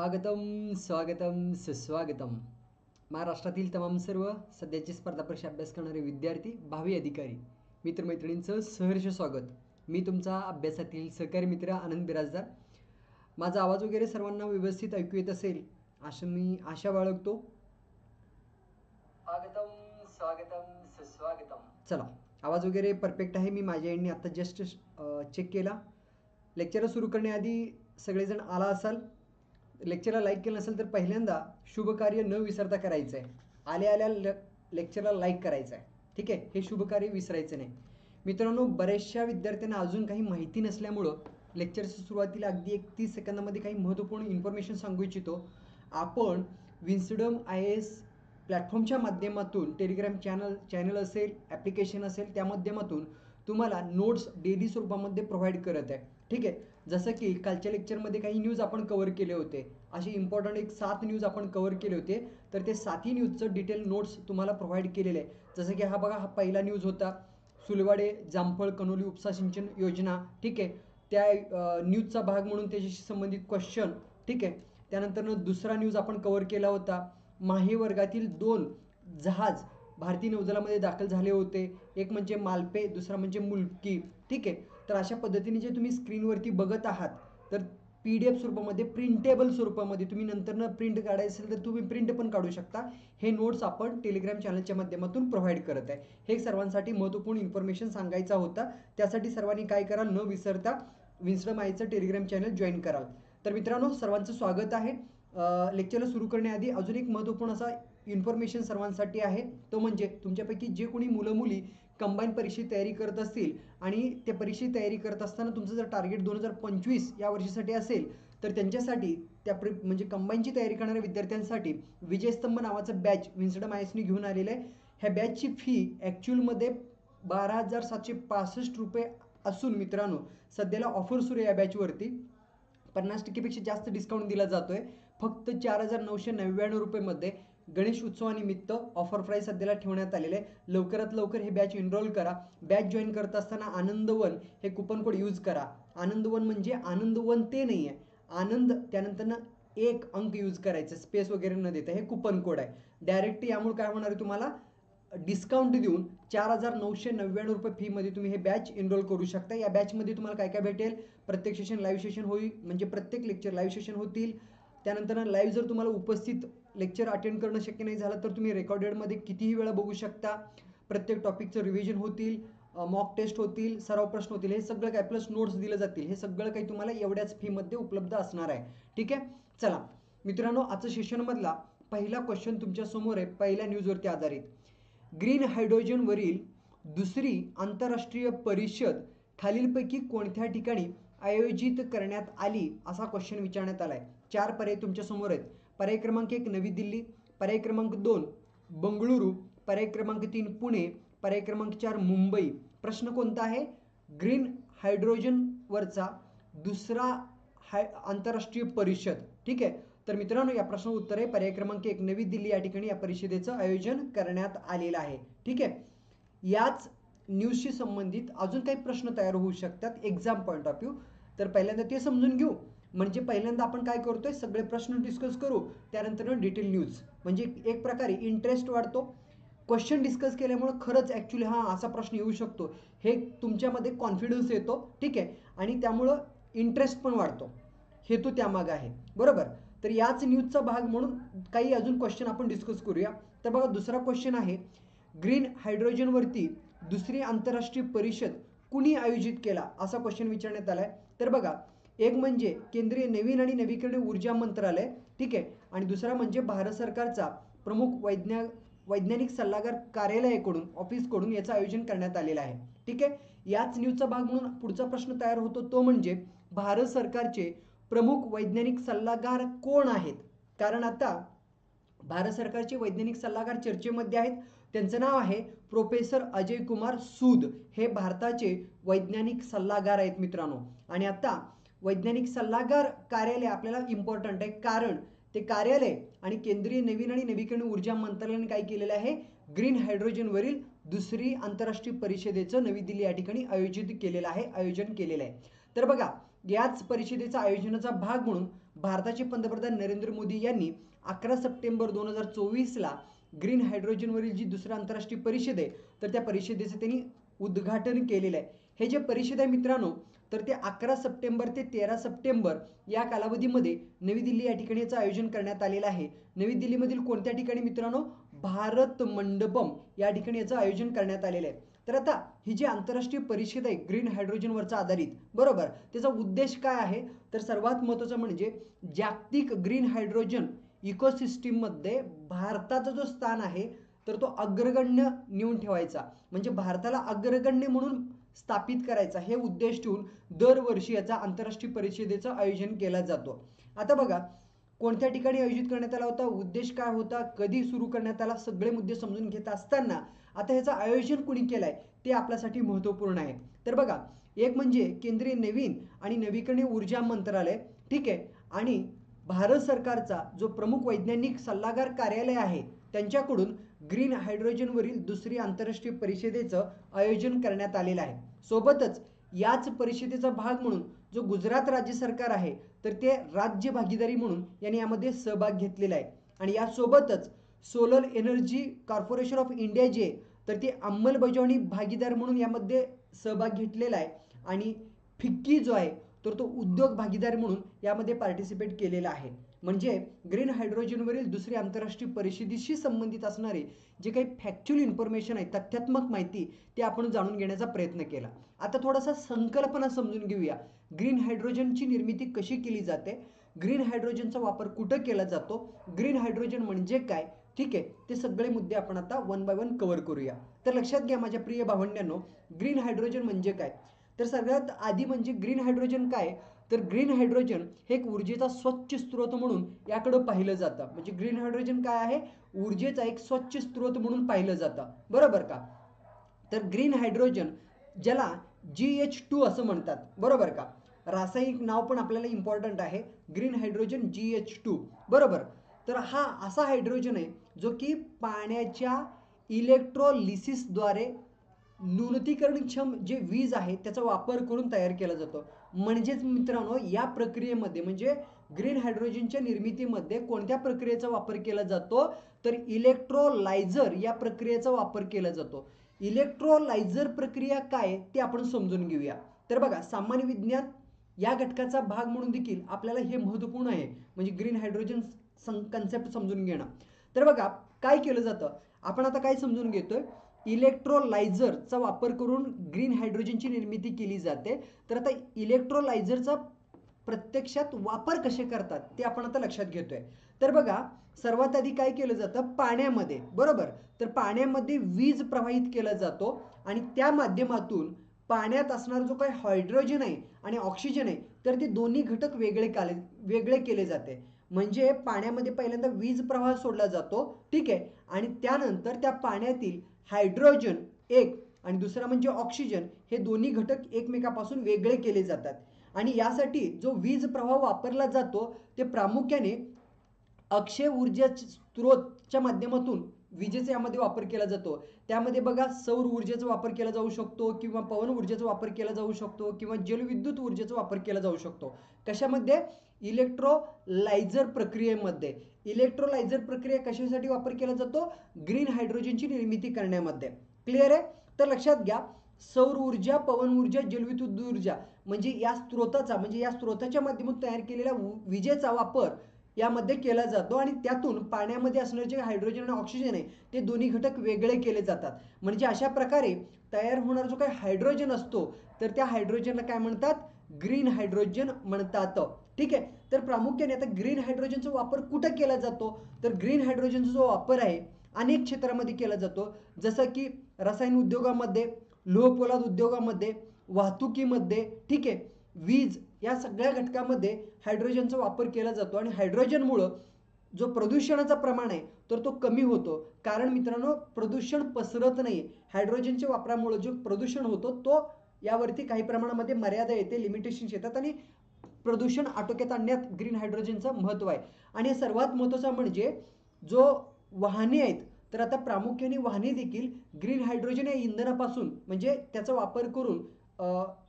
स्वागतम स्वागतम सुस्वागतम. महाराष्ट्रातील तमाम सर्व सध्याची स्पर्धा परीक्षा अभ्यास करणारे विद्यार्थी भावी अधिकारी मित्रमैत्रिणींचं सहर्ष स्वागत. मी तुमचा अभ्यासातील सहकारी मित्र आनंद बिराजदार. माझा आवाज वगैरे सर्वांना व्यवस्थित ऐकू येत असेल असं मी आशा बाळगतो. स्वागतम स्वागतम सुस्वागतम. चला आवाज वगैरे परफेक्ट आहे मी माझ्या यांनी आता जस्ट चेक केला. लेक्चर सुरू करण्याआधी सगळेजण आला असाल? लेक्चरला लाईक केलं नसेल तर पहिल्यांदा शुभ कार्य न विसरता करायचं आहे आल्या आल्या ल लेक्चरला लाईक करायचं आहे ठीक आहे? हे शुभ कार्य विसरायचं नाही. मित्रांनो बऱ्याचशा विद्यार्थ्यांना अजून काही माहिती नसल्यामुळं लेक्चरच्या सुरुवातीला अगदी एक तीस सेकंदामध्ये काही महत्त्वपूर्ण इन्फॉर्मेशन सांगू इच्छितो. आपण विन्सडम आय एस प्लॅटफॉर्मच्या माध्यमातून टेलिग्राम चॅनल चॅनल असेल ॲप्लिकेशन असेल त्या माध्यमातून तुम्हाला नोट्स डेली स्वरूपामध्ये प्रोव्हाइड करत आहे. ठीक आहे? जसं की कालच्या लेक्चरमध्ये काही न्यूज आपण कवर केले होते. असे इम्पॉर्टंट एक सात न्यूज आपण कव्हर केले होते. तर ते सातही न्यूजचं डिटेल नोट्स तुम्हाला प्रोव्हाइड केलेले आहे जसं की हा बघा हा पहिला न्यूज होता. सुलवाडे जामफळ कनोली उपसा सिंचन योजना ठीक आहे. त्या न्यूजचा भाग म्हणून त्याच्याशी संबंधित क्वेश्चन ठीक आहे. त्यानंतरनं दुसरा न्यूज आपण कव्हर केला होता. माही वर्गातील दोन जहाज भारतीय नौदलामध्ये दाखल झाले होते. एक म्हणजे मालपे दुसरा म्हणजे मुलकी ठीक आहे. तर अशा पद्धतीने जे तुम्ही स्क्रीनवरती बघत आहात तर पी डी एफ स्वरूपामध्ये प्रिंटेबल स्वरूपामध्ये तुम्ही नंतरनं प्रिंट काढायचं असेल तर तुम्ही प्रिंट पण काढू शकता. हे नोट्स आपण टेलिग्राम चॅनलच्या माध्यमातून प्रोव्हाइड करत आहे. हे सर्वांसाठी महत्त्वपूर्ण इन्फॉर्मेशन सांगायचा होता. त्यासाठी सर्वांनी काय कराल न विसरता विन्स्टम आयचं टेलिग्राम चॅनल जॉईन कराल तर मित्रांनो सर्वांचं स्वागत आहे. लेक्चरला सुरू करण्याआधी अजून एक महत्त्वपूर्ण असा इन्फॉर्मेशन सर्वांसाठी आहे. तो म्हणजे तुमच्यापैकी जे कोणी मुलं मुली कंबाईन परीक्षेची तयारी करत असतील आणि त्या परीक्षेची तयारी करत असताना तुमचं जर टार्गेट दोन हजार पंचवीस या वर्षीसाठी असेल तर त्यांच्यासाठी त्या प्रि म्हणजे कंबाईनची तयारी करणाऱ्या विद्यार्थ्यांसाठी विजयस्तंभ नावाचं बॅच विन्सडम आयसनी घेऊन आलेलं आहे. ह्या बॅचची फी ॲक्च्युअलमध्ये बारा हजार सातशे पासष्ट रुपये असून मित्रांनो सध्याला ऑफर सुरू आहे या बॅचवरती पन्नास टक्केपेक्षा जास्त डिस्काउंट दिला जातो आहे फक्त चार हजार नऊशे नव्याण्णव रुपयेमध्ये गणेश उत्सवानिमित्त ऑफर प्राईस सध्याला ठेवण्यात आलेले आहे. लवकरात लवकर हे बॅच एनरोल करा. बॅच जॉईन करत असताना आनंदवन हे कुपन कोड यूज करा. आनंदवन म्हणजे आनंदवन ते नाही आहे. आनंद त्यानंतरनं एक अंक यूज करायचं. स्पेस वगैरे न देता हे कुपन कोड आहे. डायरेक्ट यामुळे काय होणार आहे तुम्हाला? डिस्काउंट देऊन चार हजार नऊशे नव्याण्णव रुपये फीमध्ये तुम्ही हे बॅच एनरोल करू शकता. या बॅचमध्ये तुम्हाला काय काय भेटेल? प्रत्येक सेशन लाईव्ह सेशन होईल. म्हणजे प्रत्येक लेक्चर लाईव्ह सेशन होतील. त्यानंतर लाईव्ह जर तुम्हाला उपस्थित लेक्चर अटेंड करणं शक्य नाही झालं तर तुम्ही रेकॉर्डेडमध्ये कितीही वेळा बघू शकता. प्रत्येक टॉपिकचं रिव्हिजन होतील मॉक टेस्ट होतील सराव प्रश्न होतील हे सगळं काय प्लस नोट्स दिलं जातील. हे सगळं काही तुम्हाला एवढ्याच फीमध्ये उपलब्ध असणार आहे. ठीक आहे? चला मित्रांनो आजचं सेशनमधला पहिला क्वेश्चन तुमच्यासमोर आहे पहिल्या न्यूजवरती आधारित. ग्रीन हायड्रोजनवरील दुसरी आंतरराष्ट्रीय परिषद खालीलपैकी कोणत्या ठिकाणी आयोजित करण्यात आली असा क्वेश्चन विचारण्यात आला आहे चार पर्याय तुमच्यासमोर आहेत. पर्याय क्रमांक एक नवी दिल्ली. पर्याय क्रमांक दोन बंगळुरू. पर्याय क्रमांक तीन पुणे. पर्याय क्रमांक चार मुंबई. प्रश्न कोणता आहे? ग्रीन हायड्रोजनवरचा दुसरा हाय आंतरराष्ट्रीय परिषद. ठीक आहे? तर मित्रांनो या प्रश्न उत्तर आहे. पर्याय क्रमांक एक नवी दिल्ली या ठिकाणी या परिषदेचं आयोजन करण्यात आलेलं आहे. ठीक आहे? याच न्यूजशी संबंधित अजून काही प्रश्न तयार होऊ शकतात. एक्झाम पॉईंट ऑफ व्ह्यू तर पहिल्यांदा ते समजून घेऊ. म्हणजे पहिल्यांदा आपण काय करतोय सगळे प्रश्न डिस्कस करू त्यानंतर डिटेल न्यूज म्हणजे एक प्रकारे इंटरेस्ट वाढतो. क्वेश्चन डिस्कस केल्यामुळं खरंच ॲक्च्युली हां असा प्रश्न येऊ शकतो. हे तुमच्यामध्ये कॉन्फिडन्स येतो ठीक आहे? आणि त्यामुळं इंटरेस्ट पण वाढतो. हेतू त्यामागं आहे. बरोबर? तर याच न्यूजचा भाग म्हणून काही अजून क्वेश्चन आपण डिस्कस करूया. तर बघा दुसरा क्वेश्चन आहे. ग्रीन हायड्रोजनवरती दुसरी आंतरराष्ट्रीय परिषद कुणी आयोजित केला? असा क्वेश्चन विचारण्यात आला आहे तर बघा एक म्हणजे केंद्रीय नवीन आणि नवीकरणीय ऊर्जा मंत्रालय ठीक आहे? आणि दुसरा म्हणजे भारत सरकारचा प्रमुख वैज्ञा वैज्ञानिक सल्लागार कार्यालयाकडून ऑफिसकडून याचं आयोजन करण्यात आलेलं आहे ठीक आहे? याच न्यूजचा भाग म्हणून पुढचा प्रश्न तयार होतो तो म्हणजे भारत सरकारचे प्रमुख वैज्ञानिक सल्लागार कोण आहेत? कारण आता भारत सरकारचे वैज्ञानिक सल्लागार चर्चेमध्ये आहेत. त्यांचं नाव आहे प्रोफेसर अजय कुमार सूद. हे भारताचे वैज्ञानिक सल्लागार आहेत मित्रांनो. आणि आता वैज्ञानिक सल्लागार कार्यालय आपल्याला इम्पॉर्टंट आहे. कारण ते कार्यालय आणि केंद्रीय नवीन आणि नवीकरणीय ऊर्जा मंत्रालयाने काय केलेलं आहे? ग्रीन हायड्रोजनवरील दुसरी आंतरराष्ट्रीय परिषदेचं नवी दिल्ली या ठिकाणी आयोजित केलेलं आहे आयोजन केलेलं आहे. तर बघा याच परिषदेचा आयोजनाचा भाग म्हणून भारताचे पंतप्रधान नरेंद्र मोदी यांनी अकरा सप्टेंबर दोन हजार चोवीसला ग्रीन हायड्रोजनवरील जी दुसरी आंतरराष्ट्रीय परिषद आहे तर त्या परिषदेचं त्यांनी उद्घाटन केलेलं आहे. हे जे परिषद आहे मित्रांनो तर ते अकरा सप्टेंबर ते तेरा सप्टेंबर या कालावधीमध्ये नवी दिल्ली या ठिकाणी याचं आयोजन करण्यात आलेलं आहे. नवी दिल्लीमधील कोणत्या ठिकाणी मित्रांनो? भारत मंडपम या ठिकाणी याचं आयोजन करण्यात आलेलं आहे. तर आता ही जी आंतरराष्ट्रीय परिषद आहे ग्रीन हायड्रोजनवरचा आधारित बरोबर? त्याचा उद्देश काय आहे? तर सर्वात महत्त्वाचं म्हणजे जागतिक ग्रीन हायड्रोजन इकोसिस्टीममध्ये भारताचा जो स्थान आहे तर तो अग्रगण्य नेऊन ठेवायचा. म्हणजे भारताला अग्रगण्य म्हणून स्थापित करायचा. हे उद्देश ठेवून दरवर्षी याचा आंतरराष्ट्रीय परिषदेचं आयोजन केला जातो. आता बघा कोणत्या ठिकाणी आयोजित करण्यात आला होता? उद्देश काय होता? कधी सुरू करण्यात आला? सगळे मुद्दे समजून घेत असताना आता ह्याचं आयोजन कुणी केलंय? ते आपल्यासाठी महत्त्वपूर्ण आहे. तर बघा एक म्हणजे केंद्रीय नवीन आणि नवीकरणीय ऊर्जा मंत्रालय ठीक आहे? आणि भारत सरकारचा जो प्रमुख वैज्ञानिक सल्लागार कार्यालय आहे त्यांच्याकडून ग्रीन हायड्रोजनवरील दुसरी आंतरराष्ट्रीय परिषदेचं आयोजन करण्यात आलेलं आहे. सोबतच याच परिषदेचा भाग म्हणून जो गुजरात राज्य सरकार आहे तर ते राज्य भागीदारी म्हणून यांनी यामध्ये सहभाग घेतलेला आहे. आणि यासोबतच Solar Energy Corporation of India जे तर ते अंमलबजावणी भागीदार म्हणून यामध्ये सहभाग घेतलेला आहे. आणि फिक्की जो आहे तर तो उद्योग भागीदार म्हणून यामध्ये पार्टिसिपेट केलेला आहे. म्हणजे ग्रीन हायड्रोजनवरील दुसरी आंतरराष्ट्रीय परिषदेशी संबंधित असणारे जे काही फॅक्च्युअल इन्फॉर्मेशन आहे तथ्यात्मक माहिती ते आपण जाणून घेण्याचा प्रयत्न केला. आता थोडासा संकल्पना समजून घेऊया. ग्रीन हायड्रोजनची निर्मिती कशी केली जाते? ग्रीन हायड्रोजनचा वापर कुठं केला जातो? ग्रीन हायड्रोजन म्हणजे काय? ठीक आहे ते सगळे मुद्दे आपण आता वन बाय वन कव्हर करूया. तर लक्षात घ्या माझ्या प्रिय भावंड्यांनो ग्रीन हायड्रोजन म्हणजे काय? तर सगळ्यात आधी म्हणजे ग्रीन हायड्रोजन काय? तर ग्रीन हायड्रोजन हे एक ऊर्जेचा स्वच्छ स्रोत म्हणून याकडं पाहिलं जातं. म्हणजे ग्रीन हायड्रोजन काय आहे? ऊर्जेचा एक स्वच्छ स्रोत म्हणून पाहिलं जातं. बरोबर का? तर ग्रीन हायड्रोजन ज्याला जी एच टू असं म्हणतात. बरोबर का? रासायनिक नाव पण आपल्याला इम्पॉर्टंट आहे. Green hydrogen G H two. बरोबर? तर हा असा हायड्रोजन आहे जो की पाण्याच्या इलेक्ट्रोलिसिसद्वारे न्यूनतीकरणक्षम जे वीज आहे त्याचा वापर करून तयार केला जातो. म्हणजेच मित्रांनो या प्रक्रियेमध्ये म्हणजे ग्रीन हायड्रोजनच्या निर्मितीमध्ये कोणत्या प्रक्रियेचा वापर केला जातो? तर इलेक्ट्रोलायझर या प्रक्रियेचा वापर केला जातो. इलेक्ट्रोलायझर प्रक्रिया काय ते आपण समजून घेऊया. तर बघा सामान्य विज्ञान या घटकाचा भाग म्हणून देखील आपल्याला हे महत्त्वपूर्ण आहे. म्हणजे ग्रीन हायड्रोजन कन्सेप्ट समजून घेणं. तर बघा काय केलं जातं? आपण आता काय समजून घेतोय? इलेक्ट्रोलायझरचा वापर करून ग्रीन हायड्रोजनची निर्मिती केली जाते. तर आता इलेक्ट्रोलायझरचा प्रत्यक्षात वापर कसे करतात ते आपण आता लक्षात घेतोय. तर बघा सर्वात आधी काय केलं जातं? पाण्यामध्ये. बरोबर? तर पाण्यामध्ये वीज प्रवाहित केला जातो आणि त्या माध्यमातून पाण्यात असणारा जो काही हायड्रोजन आहे आणि ऑक्सिजन आहे तर ते दोन्ही घटक वेगळे काले वेगळे केले जाते. म्हणजे पाण्यामध्ये पहिल्यांदा वीज प्रवाह सोडला जातो ठीक आहे? आणि त्यानंतर त्या पाण्यातील हायड्रोजन एक आणि दुसरा म्हणजे ऑक्सिजन हे दोन्ही घटक एकमेकापासून वेगळे केले जातात. आणि यासाठी जो वीज प्रवाह वापरला जातो ते प्रामुख्याने अक्षय ऊर्जा स्त्रोतच्या माध्यमातून विजेचा यामध्ये वापर केला जातो. त्यामध्ये बघा सौर ऊर्जेचा वापर केला जाऊ शकतो किंवा पवन ऊर्जेचा वापर केला जाऊ शकतो किंवा जलविद्युत ऊर्जेचा वापर केला जाऊ शकतो. कशामध्ये? इलेक्ट्रोलायझर प्रक्रियेमध्ये. इलेक्ट्रोलायझर प्रक्रिया कशासाठी वापर केला जातो? ग्रीन हायड्रोजनची निर्मिती करण्यामध्ये. क्लिअर आहे? तर लक्षात घ्या सौर ऊर्जा पवन ऊर्जा जलविद्युत ऊर्जा म्हणजे या स्त्रोताचा म्हणजे या स्त्रोताच्या माध्यमातून तयार केलेल्या विजेचा वापर यामध्ये केला जातो आणि त्यातून पाण्यामध्ये असणारे जे हायड्रोजन आणि ऑक्सिजन आहे ते दोन्ही घटक वेगळे केले जातात. म्हणजे अशा प्रकारे तयार होणारा जो काही हायड्रोजन असतो तर त्या हायड्रोजनला काय म्हणतात? ग्रीन हायड्रोजन म्हणतात. ठीक आहे? तर प्रामुख्याने आता ग्रीन हायड्रोजनचा वापर कुठं केला जातो? तर ग्रीन हायड्रोजनचा जो वापर आहे अनेक क्षेत्रामध्ये केला जातो. जसं की रसायन उद्योगामध्ये लोहपोलाद उद्योगामध्ये वाहतुकीमध्ये ठीक आहे? वीज या सगळ्या घटकामध्ये हायड्रोजनचा वापर केला जातो आणि हायड्रोजनमुळं जो प्रदूषणाचा प्रमाण आहे तर तो कमी होतो. कारण मित्रांनो प्रदूषण पसरत नाही हायड्रोजनच्या वापरामुळे जो प्रदूषण होतो तो यावरती काही प्रमाणामध्ये मर्यादा येते लिमिटेशन्स येतात आणि प्रदूषण आटोक्यात आणण्यात ग्रीन हायड्रोजनचं महत्त्व आहे. आणि सर्वात महत्त्वाचं म्हणजे जो वाहने आहेत तर आता प्रामुख्याने वाहने देखील ग्रीन हायड्रोजन या इंधनापासून म्हणजे त्याचा वापर करून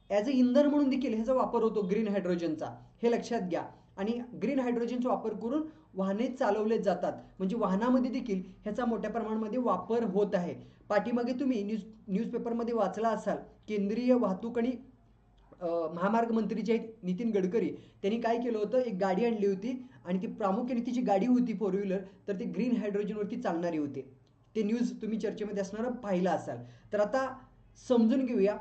ॲज अ इंधन म्हणून देखील ह्याचा वापर होतो ग्रीन हायड्रोजनचा हे लक्षात घ्या. आणि ग्रीन हायड्रोजनचा वापर करून वाहने चालवले जातात. म्हणजे वाहनामध्ये देखील ह्याचा मोठ्या प्रमाणामध्ये वापर होत आहे. पाठीमागे तुम्ही न्यूज न्यूजपेपरमध्ये वाचला असाल केंद्रीय वाहतूक आणि महामार्ग मंत्री जे आहेत नितीन गडकरी त्यांनी काय केलं होतं? एक गाडी आणली होती आणि ती प्रामुख्याने ती जी गाडी होती फोर व्हीलर तर ती ग्रीन हायड्रोजनवरती चालणारी होती. ते न्यूज तुम्ही चर्चेमध्ये असणारं पाहिलं असाल. तर आता समजून घेऊया.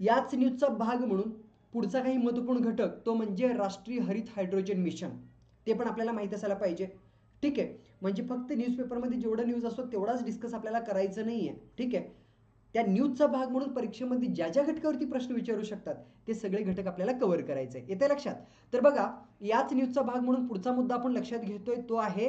याच न्यूजचा भाग म्हणून पुढचा काही महत्त्वपूर्ण घटक तो म्हणजे राष्ट्रीय हरित हायड्रोजन मिशन ते पण आपल्याला माहीत असायला पाहिजे. ठीक आहे? म्हणजे फक्त न्यूजपेपरमध्ये जेवढा न्यूज असतो तेवढाच डिस्कस आपल्याला करायचं नाही आहे ठीक आहे? त्या न्यूजचा भाग म्हणून परीक्षेमध्ये ज्या ज्या घटकावरती प्रश्न विचारू शकतात ते सगळे घटक आपल्याला कव्हर करायचे आहे येते लक्षात? तर बघा याच न्यूजचा भाग म्हणून पुढचा मुद्दा आपण लक्षात घेतोय तो आहे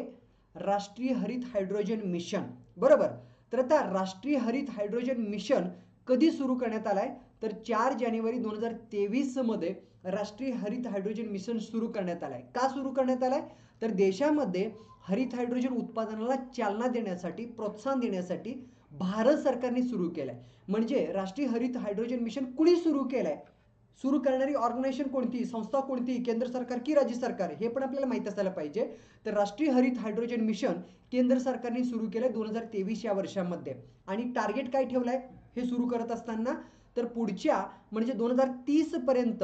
राष्ट्रीय हरित हायड्रोजन मिशन. बरोबर? तर आता राष्ट्रीय हरित हायड्रोजन मिशन कधी सुरू करण्यात आलाय? तर चार जानेवारी दोन हजार तेवीसमध्ये राष्ट्रीय हरित हायड्रोजन मिशन सुरू करण्यात आलाय. का सुरू करण्यात आलाय? तर देशामध्ये हरित हायड्रोजन उत्पादनाला चालना देण्यासाठी प्रोत्साहन देण्यासाठी भारत सरकारने सुरू केलं आहे म्हणजे राष्ट्रीय हरित हायड्रोजन मिशन कुणी सुरू केलं आहे सुरू करणारी ऑर्गनायझेशन कोणती? संस्था कोणती? केंद्र सरकार की राज्य सरकार? हे पण आपल्याला माहीत असायला पाहिजे. तर राष्ट्रीय हरित हायड्रोजन मिशन केंद्र सरकारने सुरू केलंय दोन हजार तेवीस या वर्षामध्ये. आणि टार्गेट काय ठेवलं आहे हे सुरू करत असताना तर पुढच्या म्हणजे दोन हजार तीसपर्यंत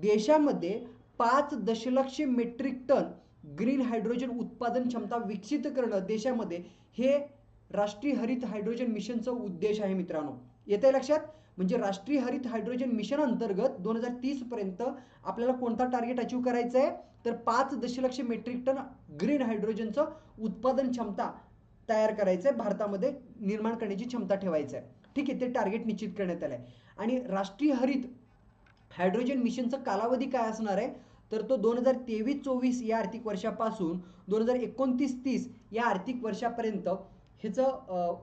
देशामध्ये पाच दशलक्ष मेट्रिक टन ग्रीन हायड्रोजन उत्पादन क्षमता विकसित करणं देशामध्ये हे राष्ट्रीय हरित हायड्रोजन मिशनचा उद्देश आहे मित्रांनो. येत आहे लक्षात? म्हणजे राष्ट्रीय हरित हायड्रोजन मिशन अंतर्गत दोन हजार तीस पर्यंत आपल्याला कोणता टार्गेट अचीव करायचा आहे तर पाच दशलक्ष मेट्रिक टन ग्रीन हायड्रोजनचं उत्पादन क्षमता तयार करायचं आहे भारतामध्ये निर्माण करण्याची क्षमता ठेवायचं आहे ठीक आहे ते टार्गेट निश्चित करण्यात आलं आहे आणि राष्ट्रीय हरित हायड्रोजन मिशनचा कालावधी काय असणार आहे? तर तो दोन हजार तेवीस चोवीस या आर्थिक वर्षापासून दोन हजार एकोणतीस तीस या आर्थिक वर्षापर्यंत ह्याचं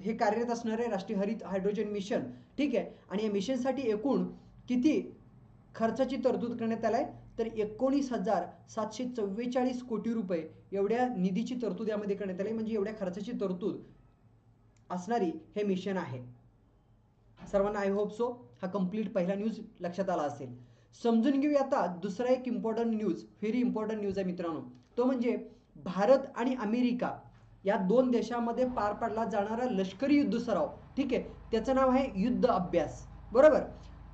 हे कार्यरत असणारे राष्ट्रीय हरित हायड्रोजन मिशन. ठीक आहे? आणि या मिशनसाठी एकूण किती खर्चाची तरतूद करण्यात आलाय? तर एकोणीस हजार सातशे चव्वेचाळीस कोटी रुपये एवढ्या निधीची तरतूद यामध्ये करण्यात आली. म्हणजे एवढ्या खर्चाची तरतूद असणारी हे मिशन आहे. सर्वांना आय होप सो हा कंप्लीट पहिला न्यूज लक्षात आला असेल. समजून घेऊया आता दुसरा एक important news very important news आहे मित्रांनो. तो म्हणजे भारत आणि अमेरिका या दोन देशामध्ये पार पाडला जाणारा लष्करी युद्ध सराव. ठीक आहे? त्याचं नाव आहे युद्ध अभ्यास. बरोबर?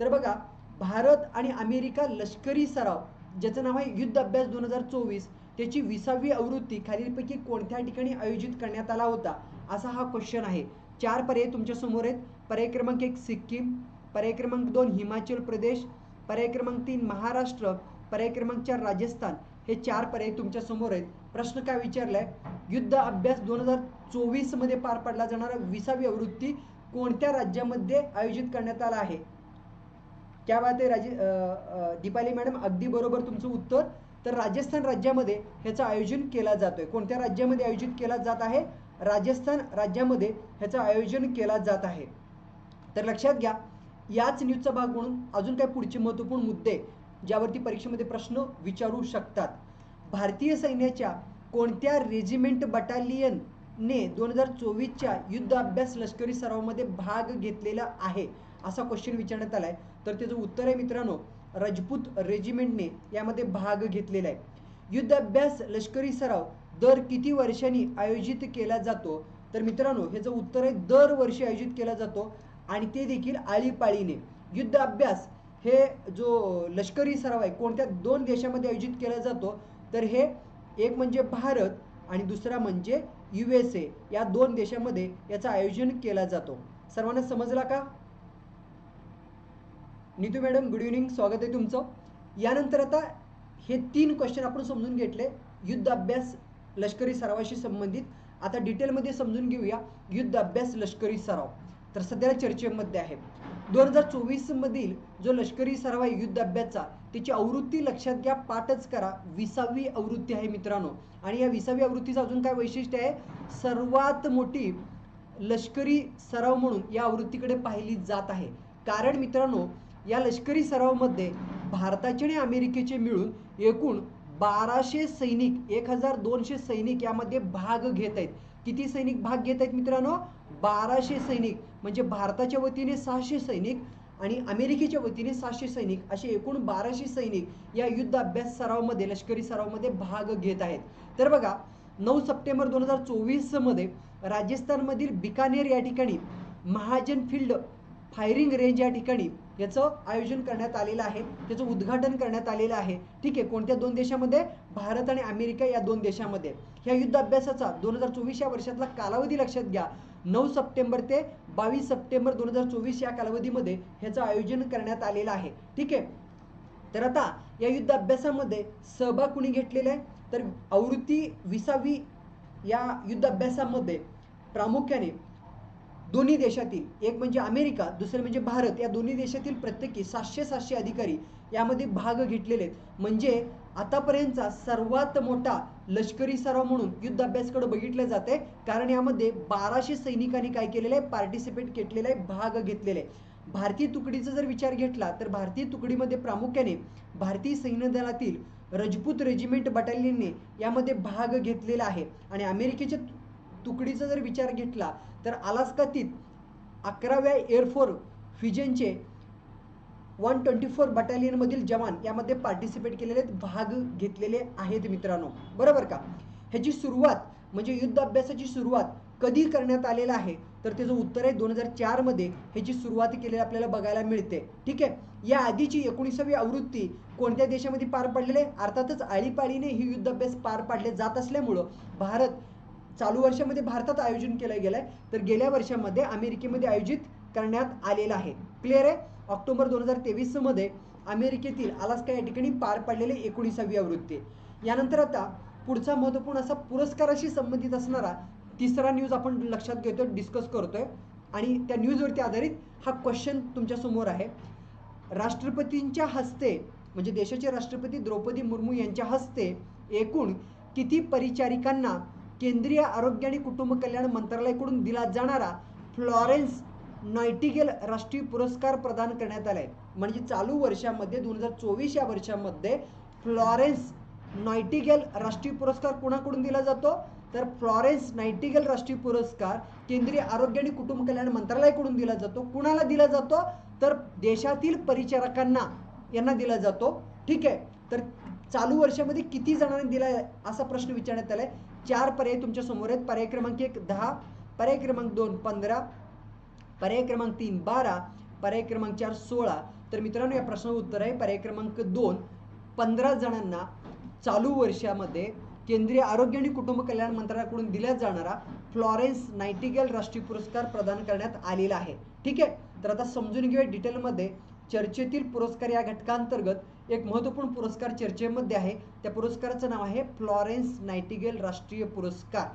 तर बघा भारत आणि अमेरिका लष्करी सराव ज्याचं नाव आहे युद्ध अभ्यास दोन हजार चोवीस त्याची विसावी आवृत्ती खालीलपैकी कोणत्या ठिकाणी आयोजित करण्यात आला होता? असा हा क्वेश्चन आहे. चार पर्याय तुमच्यासमोर आहेत. पर्याय क्रमांक एक सिक्कीम पर्याय क्रमांक दोन हिमाचल प्रदेश पर्याय क्रमांक तीन महाराष्ट्र. पर्याय क्रमांक चार राजस्थान. हे चार पर्याय तुमच्यासमोर आहेत. प्रश्न काय विचारलाय? युद्ध अभ्यास दोन हजार चोवीसमध्ये पार पडला जाणारा विसावी आवृत्ती कोणत्या राज्यामध्ये आयोजित करण्यात आला आहे? क्या बात आहे राजे दीपाली मॅडम अगदी बरोबर तुमचं उत्तर. तर राजस्थान राज्यामध्ये ह्याचं आयोजन केला जातोय. कोणत्या राज्यामध्ये आयोजित केला जात आहे? राजस्थान राज्यामध्ये ह्याचं आयोजन केला जात आहे. तर लक्षात घ्या याच न्यूजचा भाग म्हणून अजून काही पुढचे महत्त्वपूर्ण मुद्दे ज्यावरती परीक्षेमध्ये प्रश्न विचारू शकतात. भारतीय सैन्याच्या कोणत्या रेजिमेंट बटालियनने दोन हजार चोवीसच्या युद्ध अभ्यास लष्करी सरावामध्ये भाग घेतलेला आहे? असा क्वेश्चन विचारण्यात आलाय. तर त्याचं उत्तर आहे मित्रांनो राजपूत रेजिमेंटने यामध्ये भाग घेतलेला आहे. युद्ध अभ्यास लष्करी सराव दर किती वर्षांनी आयोजित केला जातो? तर मित्रांनो ह्याचं उत्तर आहे दरवर्षी आयोजित केला जातो. आणि ते देखील आळीपाळीने. युद्ध अभ्यास हे जो लष्करी सराव आहे कोणत्या दोन देशामध्ये आयोजित केला जातो तर हे एक म्हणजे भारत आणि दुसरा म्हणजे यू एस ए या दोन देशामध्ये याचं आयोजन केला जातो. सर्वांना समजला का? नीतू मॅडम गुड इव्हनिंग स्वागत आहे तुमचं. यानंतर आता हे तीन क्वेश्चन आपण समजून घेतले. युद्ध अभ्यास लष्करी सरावाशी संबंधित. आता डिटेलमध्ये समजून घेऊया. युद्ध अभ्यास लष्करी सराव. तर सध्याला चर्चेमध्ये आहे. दोन हजार चोवीसमधील जो लष्करी सराव आहे युद्ध अभ्यासचा त्याची आवृत्ती लक्षात घ्या पाठच करा. विसावी आवृत्ती आहे मित्रांनो. आणि या विसावी आवृत्तीचं अजून काय वैशिष्ट्य आहे? सर्वात मोठी लष्करी सराव म्हणून या आवृत्तीकडे पाहिली जात आहे. कारण मित्रांनो या लष्करी सरावामध्ये भारताचे आणि अमेरिकेचे मिळून एकूण बाराशे सैनिक एक हजार दोनशे सैनिक यामध्ये भाग घेत आहेत. किती सैनिक भाग घेत आहेत मित्रांनो? बाराशे सैनिक म्हणजे भारताच्या वतीने सहाशे सैनिक आणि अमेरिकेच्या वतीने सातशे सैनिक असे एकूण बाराशे सैनिक या युद्ध अभ्यास सरावमध्ये लष्करी सरावमध्ये भाग घेत आहेत. तर बघा नऊ सप्टेंबर दोन हजार चोवीसमध्ये राजस्थानमधील बिकानेर या ठिकाणी महाजन फील्ड फायरिंग रेंज या ठिकाणी याचं आयोजन करण्यात आलेलं आहे त्याचं उद्घाटन करण्यात आलेलं आहे. ठीक आहे कोणत्या दोन देशामध्ये? भारत आणि अमेरिका या दोन देशामध्ये. ह्या युद्ध अभ्यासाचा दोन हजार चोवीस या वर्षातला कालावधी लक्षात घ्या. नऊ सप्टेंबर ते बावीस सप्टेंबर दोन हजार चोवीस या कालावधीमध्ये ह्याचं आयोजन करण्यात आलेलं आहे. ठीक आहे? तर आता या युद्ध अभ्यासामध्ये सहभाग कुणी घेतलेला आहे? तर आवृत्ती विसावी या युद्ध अभ्यासामध्ये प्रामुख्याने दोन्ही देशातील एक म्हणजे अमेरिका दुसरे म्हणजे भारत या दोन्ही देशातील प्रत्येकी सातशे सातशे अधिकारी यामध्ये भाग घेतलेले आहेत. म्हणजे आतापर्यंतचा सर्वात मोठा लष्करी सराव म्हणून युद्ध अभ्यासकडे बघितलं जाते कारण यामध्ये बाराशे सैनिकांनी काय केलेलं आहे? पार्टिसिपेट केलेलं आहे भाग घेतलेले आहे. भारतीय तुकडीचा जर विचार घेतला तर भारतीय तुकडीमध्ये प्रामुख्याने भारतीय सैन्य दलातील रजपूत रेजिमेंट बटालियनने यामध्ये भाग घेतलेला आहे. आणि अमेरिकेच्या तुकडीचा जर विचार घेतला तर अलास्कातील अकराव्या एअरफोर्स फिजनचे वन ट्वेंटी फोर बटालियनमधील जवान यामध्ये पार्टिसिपेट केलेले भाग घेतलेले आहेत मित्रांनो. बरोबर का? ह्याची सुरुवात म्हणजे युद्ध अभ्यासाची सुरुवात कधी करण्यात आलेला आहे? तर त्याचं उत्तर आहे दोन हजार चारमध्ये ह्याची सुरुवात केलेली आपल्याला बघायला मिळते. ठीक आहे? या आधीची एकोणीसावी आवृत्ती कोणत्या देशामध्ये पार पडलेले अर्थातच आळीपाळीने ही युद्ध अभ्यास पार पाडले जात असल्यामुळं भारत चालू वर्षामध्ये भारतात आयोजन केलं गेलं आहे तर गेल्या वर्षामध्ये अमेरिकेमध्ये आयोजित करण्यात आलेलं आहे. क्लिअर आहे? ऑक्टोबर दोन हजार तेवीसमध्ये अमेरिकेतील अलास्का या ठिकाणी पार पडलेली एकोणीसावी आवृत्ती. यानंतर आता पुढचा महत्त्वपूर्ण असा पुरस्काराशी संबंधित असणारा तिसरा न्यूज आपण लक्षात घेतोय डिस्कस करतोय. आणि त्या न्यूजवरती आधारित हा क्वेश्चन तुमच्यासमोर आहे. राष्ट्रपतींच्या हस्ते म्हणजे देशाचे राष्ट्रपती द्रौपदी मुर्मू यांच्या हस्ते एकूण किती परिचारिकांना केंद्रीय आरोग्य आणि कुटुंब कल्याण मंत्रालयाकडून दिला जाणारा फ्लॉरेन्स नायटिगेल राष्ट्रीय पुरस्कार प्रदान करण्यात आलाय. म्हणजे चालू वर्षामध्ये दोन हजार चोवीस या वर्षामध्ये फ्लॉरेन्स नायटिगेल राष्ट्रीय पुरस्कार कोणाकडून दिला जातो? तर फ्लॉरेन्स नायटिगेल राष्ट्रीय पुरस्कार केंद्रीय आरोग्य आणि कुटुंब कल्याण मंत्रालयाकडून दिला जातो. कुणाला दिला जातो? तर देशातील परिचारकांना यांना दिला जातो. ठीक आहे? तर चालू वर्षामध्ये किती जणांनी दिला असा प्रश्न विचारण्यात आलाय? चार पर्याय तुमच्यासमोर आहेत. पर्याय क्रमांक एक दहा पर्याय क्रमांक दोन पंधरा पर्याय क्रमांक तीन बारा पर्याय क्रमांक चार सोळा. तर मित्रांनो या प्रश्नाचं उत्तर आहे. पर्याय क्रमांक दोन पंधरा जणांना चालू वर्षामध्ये केंद्रीय आरोग्य आणि कुटुंब कल्याण मंत्रालयाकडून दिला जाणारा फ्लॉरेन्स नायटिगेल राष्ट्रीय पुरस्कार प्रदान करण्यात आलेला आहे. ठीक आहे? तर आता समजून घेऊया डिटेलमध्ये. चर्चेतील पुरस्कार या घटकांतर्गत एक महत्त्वपूर्ण पुरस्कार चर्चेमध्ये आहे. त्या पुरस्काराचं नाव आहे फ्लॉरेन्स नायटिगेल राष्ट्रीय पुरस्कार.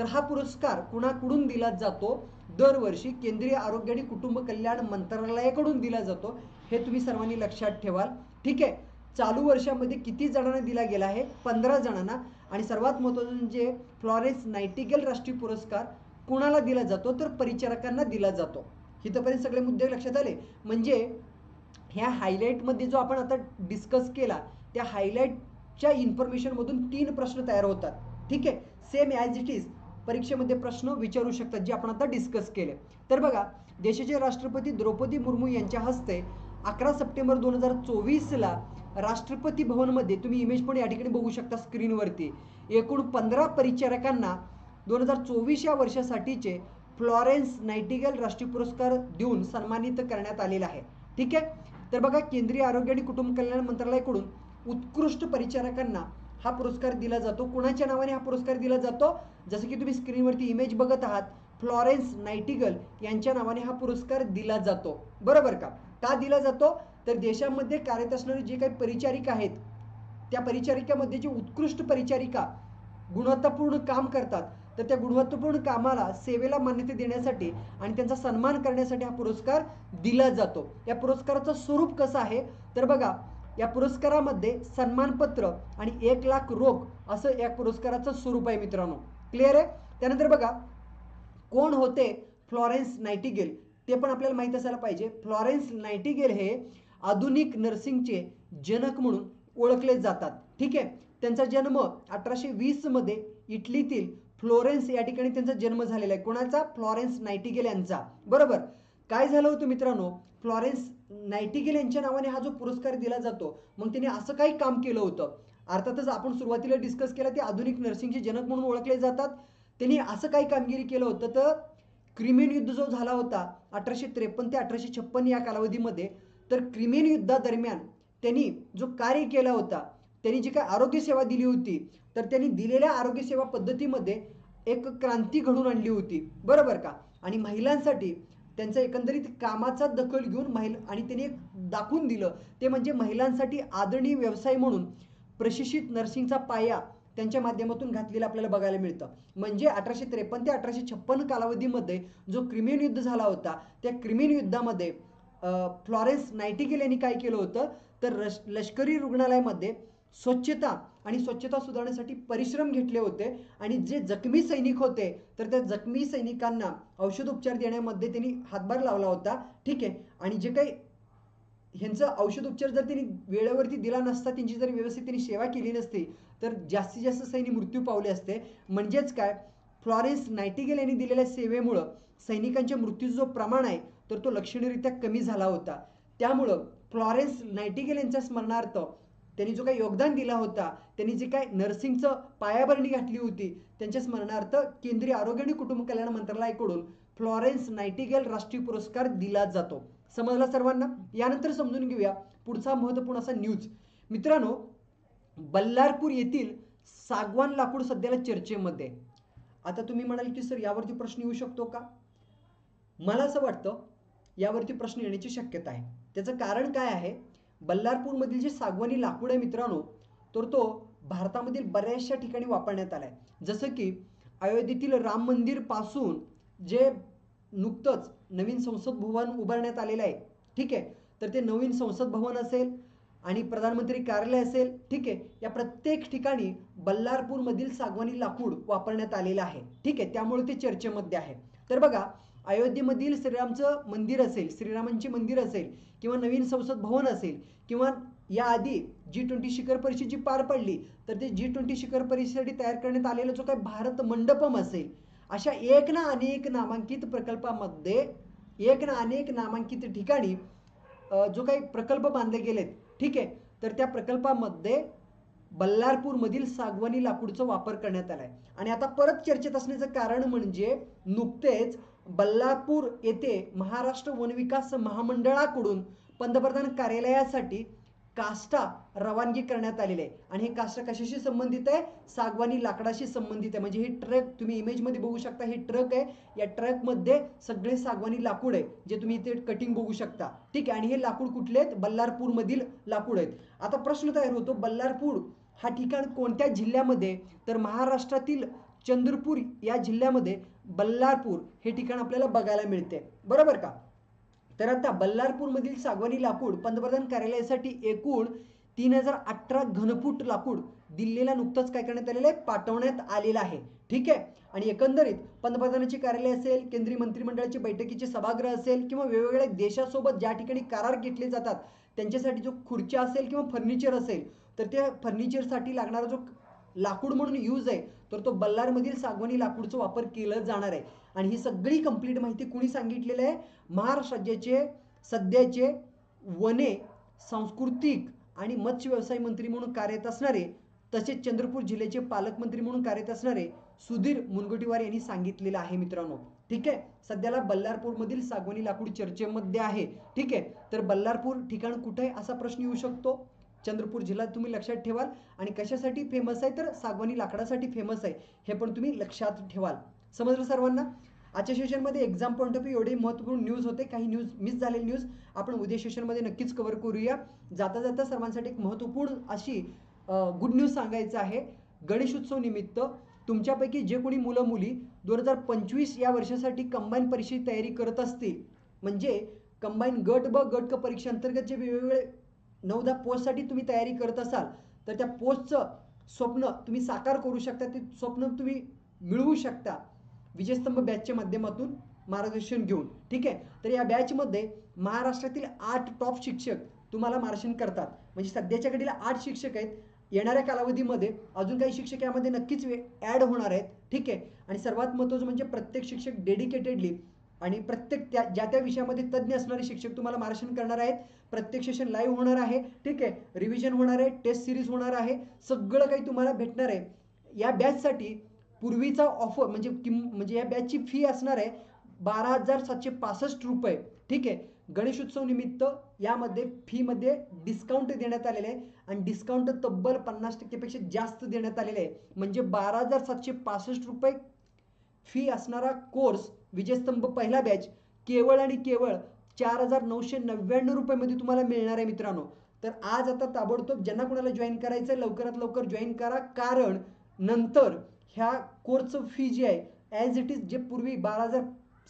तर हा पुरस्कार कुणाकडून दिला जातो? दरवर्षी केंद्रीय आरोग्य आणि कुटुंब कल्याण मंत्रालयाकडून दिला जातो. हे तुम्ही सर्वांनी लक्षात ठेवाल. ठीक आहे? चालू वर्षामध्ये किती जणांना दिला गेला आहे? पंधरा जणांना. आणि सर्वात महत्त्वाचं म्हणजे फ्लॉरेन्स नायटिगेल राष्ट्रीय पुरस्कार कुणाला दिला जातो? तर परिचारकांना दिला जातो. इथंपर्यंत सगळे मुद्दे लक्षात आले. म्हणजे ह्या हायलाईटमध्ये जो आपण आता डिस्कस केला त्या हायलाईटच्या इन्फॉर्मेशनमधून तीन प्रश्न तयार होतात. ठीक आहे? Same as it is. परीक्षेमध्ये प्रश्न विचारू शकतात जे आपण आता डिस्कस केले. तर बघा देशाचे राष्ट्रपती द्रौपदी मुर्मू यांच्या हस्ते अकरा सप्टेंबर दोन हजार चोवीसला राष्ट्रपती भवनमध्ये तुम्ही इमेज पण या ठिकाणी बघू शकता स्क्रीनवरती एकूण पंधरा परिचारकांना दोन हजार चोवीस या वर्षासाठीचे फ्लॉरेन्स नायटिगेल राष्ट्रीय पुरस्कार देऊन सन्मानित करण्यात आलेला आहे. ठीक आहे? तर बघा केंद्रीय आरोग्य आणि कुटुंब कल्याण मंत्रालयाकडून उत्कृष्ट परिचारकांना हा पुरस्कार दिला जातो. कुणाच्या नावाने हा पुरस्कार दिला जातो? जसं की तुम्ही स्क्रीनवरती इमेज बघत आहात फ्लॉरेन्स नायटिगल यांच्या नावाने हा पुरस्कार दिला जातो. बरोबर का? का दिला जातो? तर देशामध्ये कार्यरत असणारे जे काही परिचारिका आहेत त्या परिचारिकामध्ये जे उत्कृष्ट परिचारिका गुणवत्तापूर्ण काम करतात तर त्या गुणवत्तापूर्ण कामाला सेवेला मान्यता देण्यासाठी आणि त्यांचा सन्मान करण्यासाठी हा पुरस्कार दिला जातो. या पुरस्काराचं स्वरूप कसं आहे? तर बघा या पुरस्कारामध्ये सन्मानपत्र आणि एक लाख रोख असं या पुरस्काराचं स्वरूप आहे मित्रांनो. क्लिअर आहे? त्यानंतर बघा कोण होते फ्लॉरेन्स नायटिगेल? ते पण आपल्याला माहीत असायला पाहिजे. फ्लॉरेन्स नायटिगेल हे आधुनिक नर्सिंगचे जनक म्हणून ओळखले जातात. ठीक आहे? त्यांचा जन्म अठराशे वीसमध्ये इटलीतील फ्लोरेन्स या ठिकाणी त्यांचा जन्म झालेला आहे. कोणाचा? फ्लॉरेन्स नायटिगेल यांचा. बरोबर? काय झालं होतं मित्रांनो? फ्लॉरेन्स नायटिगेल यांच्या नावाने हा जो पुरस्कार दिला जातो मग त्यांनी असं काही काम केलं होतं. अर्थातच आपण सुरुवातीला डिस्कस केलं ते आधुनिक नर्सिंगचे जनक म्हणून ओळखले जातात. त्यांनी असं काही कामगिरी केलं होतं तर क्रिमेन युद्ध जो झाला होता अठराशे त्रेपन्न ते अठराशे छप्पन या कालावधीमध्ये तर क्रिमेन युद्धादरम्यान त्यांनी जो कार्य केला होता त्यांनी जी काय आरोग्यसेवा दिली होती तर त्यांनी दिलेल्या आरोग्यसेवा पद्धतीमध्ये एक क्रांती घडून आणली होती. बरोबर का? आणि महिलांसाठी त्यांचा एकंदरीत कामाचा दखल घेऊन महिला आणि त्यांनी एक दाखवून दिलं. ते म्हणजे महिलांसाठी आदरणीय व्यवसाय म्हणून प्रशिक्षित नर्सिंगचा पाया त्यांच्या माध्यमातून घातलेलं आपल्याला बघायला मिळतं. म्हणजे अठराशे त्रेपन्न ते अठराशे छप्पन्न कालावधीमध्ये जो क्रिमियन युद्ध झाला होता त्या क्रिमियन युद्धामध्ये फ्लॉरेन्स नायटिकेल यांनी काय केलं होतं? तर रश लष्करी रुग्णालयामध्ये स्वच्छता आणि स्वच्छता सुधारण्यासाठी परिश्रम घेतले होते. आणि जे जखमी सैनिक होते तर त्या जखमी सैनिकांना औषधोपचार देण्यामध्ये त्यांनी हातभार लावला होता. ठीक आहे. आणि जे काही ह्यांचं औषधोपचार जर त्यांनी वेळेवरती दिला नसता त्यांची जर व्यवस्थित त्यांनी सेवा केली नसती तर जास्तीत जास्त सैनिक मृत्यू पावले असते. म्हणजेच काय? फ्लॉरेन्स नायटिगेल यांनी दिलेल्या सेवेमुळं सैनिकांच्या मृत्यूचा जो प्रमाण आहे तर तो लक्षणीयरित्या कमी झाला होता. त्यामुळं फ्लॉरेन्स नायटिगेल यांच्या स्मरणार्थ त्यांनी जो काही योगदान दिला होता त्यांनी जे काय नर्सिंगचं पायाभरणी घातली होती त्यांच्या स्मरणार्थ केंद्रीय आरोग्य आणि कुटुंब कल्याण मंत्रालयाकडून फ्लॉरेन्स नायटिगेल राष्ट्रीय पुरस्कार दिला जातो. समजला सर्वांना? यानंतर समजून घेऊया पुढचा महत्त्वपूर्ण असा न्यूज मित्रांनो बल्लारपूर येथील सागवान लाकूड सध्याला चर्चेमध्ये. आता तुम्ही म्हणाल की सर यावरती प्रश्न येऊ शकतो का? मला असं वाटतं यावरती प्रश्न येण्याची शक्यता आहे. त्याचं कारण काय आहे? बल्लारपूरमधील जे सागवानी लाकूड आहे मित्रांनो तर तो भारतामधील बऱ्याचशा ठिकाणी वापरण्यात आला आहे जसं की अयोध्येतील राम मंदिरपासून जे नुकतंच नवीन संसद भवन उभारण्यात आलेलं आहे ठीक आहे? तर ते नवीन संसद भवन असेल आणि प्रधानमंत्री कार्यालय असेल ठीक आहे? या प्रत्येक ठिकाणी बल्लारपूरमधील सागवानी लाकूड वापरण्यात आलेलं आहे ठीक आहे? त्यामुळे ते चर्चेमध्ये आहे. तर बघा अयोध्येमधील श्रीरामचं मंदिर असेल श्रीरामांचे मंदिर असेल किंवा नवीन संसद भवन असेल किंवा याआधी जी ट्वेंटी शिखर परिषद जी पार पडली तर ते जी ट्वेंटी शिखर परिषदेसाठी तयार करण्यात आलेला जो काही भारत मंडपम असेल अशा एक ना अनेक नामांकित प्रकल्पामध्ये एक ना अनेक नामांकित ठिकाणी जो काही प्रकल्प बांधले गेलेत ठीक आहे तर त्या प्रकल्पामध्ये बल्लारपूरमधील सागवानी लाकूडचा वापर करण्यात आला आहे आणि आता परत चर्चेत असण्याचं कारण म्हणजे नुकतेच बल्लापूर येथे महाराष्ट्र वनविकास महामंडळाकडून पंतप्रधान कार्यालयासाठी काष्टा रवानगी करण्यात आलेली आहे. आणि हे काष्टा कशाशी संबंधित आहे? सागवानी लाकडाशी संबंधित आहे. म्हणजे हे ट्रक तुम्ही इमेजमध्ये बघू शकता हे ट्रक आहे. या ट्रकमध्ये सगळे सागवानी लाकूड आहे जे तुम्ही इथे कटिंग बघू शकता. ठीक आहे आणि हे लाकूड कुठले आहेत? बल्लारपूरमधील लाकूड आहेत. आता प्रश्न तयार होतो बल्लारपूर हा ठिकाण कोणत्या जिल्ह्यामध्ये? तर महाराष्ट्रातील चंद्रपूर या जिल्ह्यामध्ये बल्लारपूर हे ठिकाण आपल्याला बघायला मिळते. बरोबर का? तर आता बल्लारपूरमधील सागवानी लाकूड पंतप्रधान कार्यालयासाठी एकूण तीन हजार अठरा घनफूट लाकूड दिल्लीला नुकतंच काय करण्यात आलेलं आहे? पाठवण्यात आलेलं आहे. ठीक आहे? आणि एकंदरीत पंतप्रधानाचे कार्यालय असेल केंद्रीय मंत्रिमंडळाची बैठकीचे सभागृह असेल किंवा वेगवेगळ्या देशासोबत ज्या ठिकाणी करार घेतले जातात त्यांच्यासाठी जो खुर्च्या असेल किंवा फर्निचर असेल तर त्या फर्निचरसाठी लागणारा जो लाकूड म्हणून यूज आहे तर तो बल्लारमधील सागवानी लाकूडचा वापर केला जाणार आहे. आणि ही सगळी कंप्लीट माहिती कुणी सांगितलेली आहे? महाराष्ट्र राज्याचे सध्याचे वने सांस्कृतिक आणि मत्स्य व्यवसाय मंत्री म्हणून कार्यरत असणारे तसेच चंद्रपूर जिल्ह्याचे पालकमंत्री म्हणून कार्यरत असणारे सुधीर मुनगटीवार यांनी सांगितलेलं आहे मित्रांनो. ठीक आहे? सध्याला बल्लारपूरमधील सागवानी लाकूड चर्चेमध्ये आहे. ठीक आहे? तर बल्लारपूर ठिकाण कुठे आहे असा प्रश्न येऊ शकतो? चंद्रपूर जिल्हा तुम्ही लक्षात ठेवाल. आणि कशासाठी फेमस आहे? तर सागवानी लाकडासाठी फेमस आहे. हे पण तुम्ही लक्षात ठेवाल. समजलं सर्वांना? आजच्या सेशनमध्ये एक्झाम पॉईंट ऑफ व्ह्यू एवढे महत्त्वपूर्ण न्यूज होते. काही न्यूज मिस झालेली न्यूज आपण उद्या सेशनमध्ये नक्कीच कव्हर करूया. जाता जाता सर्वांसाठी एक महत्त्वपूर्ण अशी गुड न्यूज सांगायचं आहे. गणेशोत्सव निमित्त तुमच्यापैकी जे कोणी मुलं मुली दोन हजार पंचवीस या वर्षासाठी कंबाईन परीक्षेची तयारी करत असतील म्हणजे कंबाईन गट ब गट क परीक्षेअंतर्गत जे वेगवेगळे नऊ दहा पोस्टसाठी तुम्ही तयारी करत असाल तर त्या पोस्टचं स्वप्न तुम्ही साकार करू शकता ते स्वप्न तुम्ही मिळवू शकता. विजयस्तंभ बॅचच्या माध्यमातून मार्गदर्शन घेऊन ठीक आहे? तर या बॅचमध्ये महाराष्ट्रातील आठ टॉप शिक्षक तुम्हाला मार्गदर्शन करतात. म्हणजे सध्याच्या घडीला आठ शिक्षक आहेत. येणाऱ्या कालावधीमध्ये अजून काही शिक्षक यामध्ये नक्कीच ॲड होणार आहेत ठीक आहे? आणि सर्वात महत्त्वाचं म्हणजे प्रत्येक शिक्षक डेडिकेटेडली आणि प्रत्येक त्या ज्या त्या विषयामध्ये तज्ज्ञ असणारे शिक्षक तुम्हाला मार्गदर्शन करणार आहेत प्रत्येक सेशन लाईव्ह होणार आहे ठीक आहे? रिव्हिजन होणार आहे टेस्ट सिरीज होणार आहे सगळं काही तुम्हाला भेटणार आहे. या बॅचसाठी पूर्वीचा ऑफर म्हणजे किम म्हणजे या बॅचची फी असणार आहे बारा हजार सातशे पासष्ट रुपये ठीक आहे? गणेशोत्सव निमित्त यामध्ये फीमध्ये डिस्काउंट देण्यात आलेले आहे आणि डिस्काउंट तब्बल पन्नास टक्केपेक्षा जास्त देण्यात आलेले आहे. म्हणजे बारा हजार सातशे पासष्ट रुपये फी असणारा कोर्स विजयस्तंभ पहिला बॅच केवळ आणि केवळ चार हजार नऊशे नव्याण्णव रुपयामध्ये तुम्हाला मिळणार आहे मित्रांनो. तर आज आता ताबडतोब ज्यांना कोणाला जॉईन करायचं आहे लवकरात लवकर जॉईन करा. कारण नंतर ह्या कोर्सचं फी जी आहे ॲज इट इज जे पूर्वी बारा हजार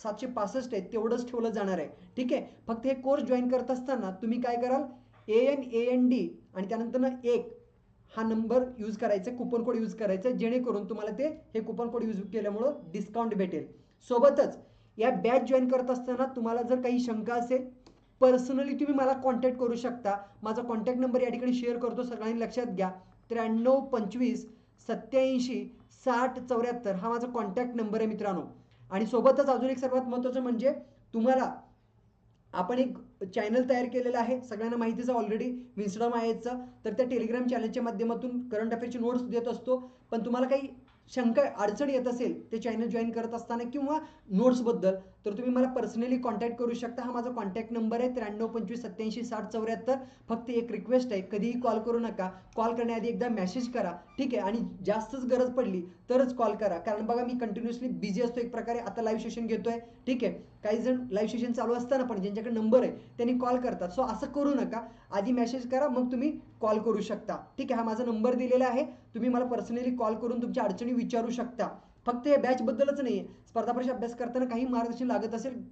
सातशे पासष्ट आहे तेवढंच ठेवलं जाणार आहे. ठीक आहे? फक्त हे कोर्स जॉईन करत असताना तुम्ही काय कराल? A N A N D आणि त्यानंतर एक हा नंबर यूज करायचा कुपन कोड यूज करायचा जेणेकरून तुम्हाला ते हे कुपन कोड यूज केल्यामुळं डिस्काउंट भेटेल. सोबतच या बॅच जॉईन करत असताना तुम्हाला जर काही शंका असेल पर्सनली तुम्ही मला कॉन्टॅक्ट करू शकता. माझा कॉन्टॅक्ट नंबर या ठिकाणी शेअर करतो सगळ्यांनी लक्षात घ्या. त्र्याण्णव पंचवीस सत्याऐंशी साठ चौऱ्याहत्तर हा माझा कॉन्टॅक्ट नंबर आहे मित्रांनो. आणि सोबतच अजून एक सर्वात महत्त्वाचं म्हणजे तुम्हाला आपण एक चॅनल तयार केलेलं आहे. सगळ्यांना माहितीच आहे ऑलरेडी विन्स्टॉम आयचं तर त्या टेलिग्राम चॅनलच्या माध्यमातून करंट अफेअरचे नोट्स देत असतो. पण तुम्हाला काही शंका अडचण येत असेल ते चॅनल जॉईन करत असताना किंवा नोट्सबद्दल तर तुम्ही मला पर्सनली कॉन्टॅक्ट करू शकता. हा माझा कॉन्टॅक्ट नंबर आहे त्र्याण्णव पंचवीस सत्याऐंशी साठ चौऱ्याहत्तर. फक्त एक रिक्वेस्ट आहे कधीही कॉल करू नका. कॉल करण्याआधी एकदा मेसेज करा. ठीक आहे? आणि जास्तच गरज पडली तरच कॉल करा. कारण बघा मी कंटिन्युअसली बिझी असतो. एक प्रकारे आता लाईव्ह सेशन घेतोय. ठीक आहे? काही जण लाईव्ह सेशन चालू असताना पण ज्यांच्याकडे नंबर आहे त्यांनी कॉल करतात. सो असं करू नका. आधी मेसेज करा मग तुम्ही कॉल करू शकता. ठीक आहे हा माझा नंबर दिलेला आहे. तुम्ही मला पर्सनली कॉल करून तुमच्या अडचणी विचारू शकता. फक्त या बॅचबद्दलच नाही आहे स्पर्धा परीक्षा अभ्यास करताना काही मार्गदर्शन लागत असेल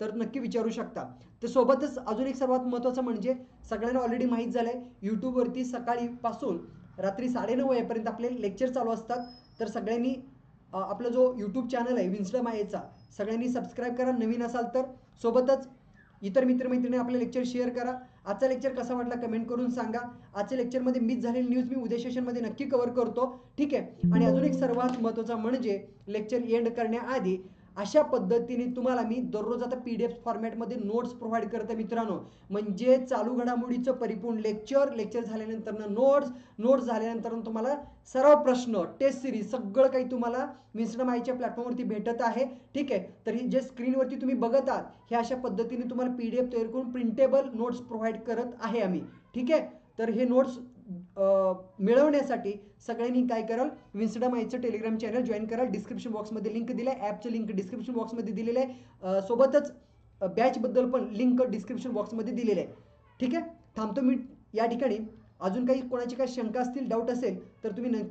तर नक्की विचारू शकता. तर सोबतच अजून एक सर्वात महत्त्वाचं म्हणजे सगळ्यांना ऑलरेडी माहीत झालं आहे यूट्यूबवरती सकाळीपासून रात्री साडेनऊ वाजेपर्यंत आपले लेक्चर चालू असतात. तर सगळ्यांनी आपला जो यूट्यूब चॅनल आहे विन्स्टम आयचा सगळ्यांनी सबस्क्राईब करा. नवीन असाल तर सोबतच इतर मित्रमैत्रिणी आपले लेक्चर शेअर करा. आजचा लेक्चर कसा वाटला कमेंट करून सांगा. आजच्या लेक्चरमध्ये मिस झालेली न्यूज मी उद्या सेशनमध्ये नक्की कव्हर करतो. ठीक आहे? आणि अजून एक सर्वात महत्त्वाचा म्हणजे लेक्चर एंड करण्याआधी अशा पद्धतीने तुम्हाला मी दररोज आता पी डी एफ फॉर्मॅटमध्ये नोट्स प्रोव्हाइड करते मित्रांनो. म्हणजे चालू घडामोडीचं परिपूर्ण लेक्चर लेक्चर झाल्यानंतर नोट्स नोट्स झाल्यानंतर तुम्हाला सराव प्रश्न टेस्ट सिरीज सगळं काही तुम्हाला मिस्टर आयच्या प्लॅटफॉर्मवरती भेटत आहे. ठीक आहे? तर हे जे स्क्रीनवरती तुम्ही बघत आहात हे अशा पद्धतीने तुम्हाला पी डी एफ तयार करून प्रिंटेबल नोट्स प्रोव्हाइड करत आहे आम्ही. ठीक आहे? तर हे नोट्स मिळवण्यासाठी सगळ्यांनी काय कराल? विन्स्टम आयचं टेलिग्राम चॅनल जॉईन कराल. डिस्क्रिप्शन बॉक्समध्ये लिंक दिले आहे ॲपचं लिंक डिस्क्रिप्शन बॉक्समध्ये दिलेलं आहे. सोबतच बॅचबद्दल पण लिंक डिस्क्रिप्शन बॉक्समध्ये दिलेलं आहे. ठीक आहे? थांबतो मी या ठिकाणी. अजून काही कोणाची काही शंका असतील डाऊट असेल तर तुम्ही न